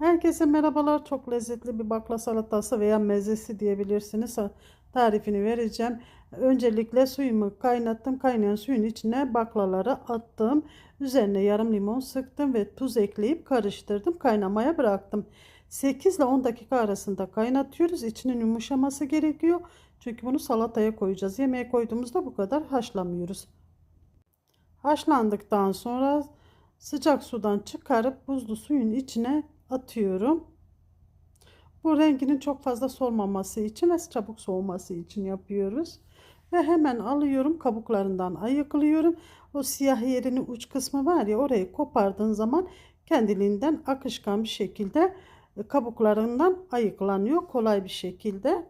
Herkese merhabalar. Çok lezzetli bir bakla salatası veya mezesi diyebilirsiniz. Tarifini vereceğim. Öncelikle suyumu kaynattım. Kaynayan suyun içine baklaları attım. Üzerine yarım limon sıktım ve tuz ekleyip karıştırdım. Kaynamaya bıraktım. 8 ile 10 dakika arasında kaynatıyoruz. İçinin yumuşaması gerekiyor. Çünkü bunu salataya koyacağız. Yemeğe koyduğumuzda bu kadar haşlamıyoruz. Haşlandıktan sonra sıcak sudan çıkarıp buzlu suyun içine atıyorum. Bu renginin çok fazla solmaması için ve çabuk soğuması için yapıyoruz. Ve hemen alıyorum kabuklarından ayıklıyorum. O siyah yerini uç kısmı var ya orayı kopardığın zaman kendiliğinden akışkan bir şekilde kabuklarından ayıklanıyor kolay bir şekilde.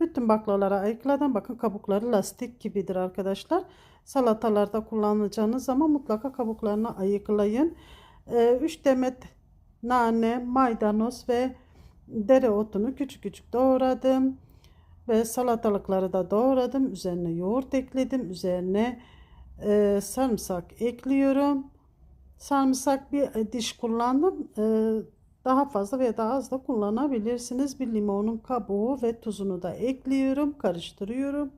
Bütün baklaları ayıkladım. Bakın kabukları lastik gibidir arkadaşlar. Salatalarda kullanacağınız zaman mutlaka kabuklarını ayıklayın. 3 ee, demet nane, maydanoz ve dereotunu küçük küçük doğradım. Ve salatalıkları da doğradım. Üzerine yoğurt ekledim. Üzerine e, sarımsak ekliyorum. Sarımsak bir diş kullandım. E, daha fazla veya daha az da kullanabilirsiniz. Bir limonun kabuğu ve tuzunu da ekliyorum. Karıştırıyorum.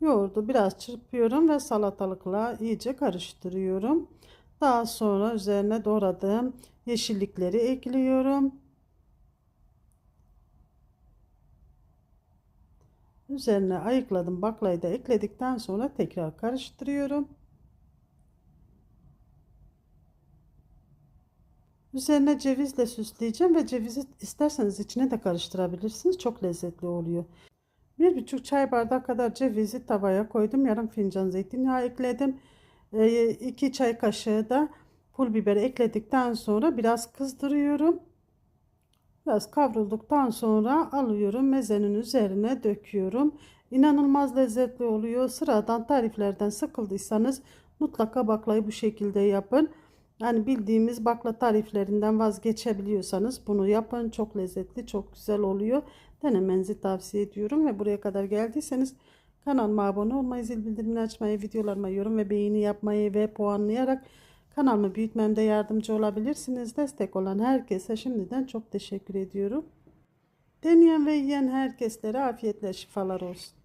Yoğurdu biraz çırpıyorum ve salatalıkla iyice karıştırıyorum. Daha sonra üzerine doğradığım yeşillikleri ekliyorum. Üzerine ayıkladım baklayı da ekledikten sonra tekrar karıştırıyorum. Üzerine cevizle süsleyeceğim ve cevizi isterseniz içine de karıştırabilirsiniz. Çok lezzetli oluyor. Bir buçuk çay bardağı kadar cevizi tavaya koydum. Yarım fincan zeytinyağı ekledim. 2 ee, çay kaşığı da pul biber ekledikten sonra biraz kızdırıyorum. Biraz kavrulduktan sonra alıyorum mezenin üzerine döküyorum. İnanılmaz lezzetli oluyor. Sıradan tariflerden sıkıldıysanız mutlaka baklayı bu şekilde yapın. Yani bildiğimiz bakla tariflerinden vazgeçebiliyorsanız bunu yapın. Çok lezzetli, çok güzel oluyor. Denemenizi tavsiye ediyorum ve buraya kadar geldiyseniz kanalıma abone olmayı, zil bildirimini açmayı, videolarıma yorum ve beğeni yapmayı ve puanlayarak kanalımı büyütmemde yardımcı olabilirsiniz. Destek olan herkese şimdiden çok teşekkür ediyorum. Deneyen ve yiyen herkeslere afiyetle şifalar olsun.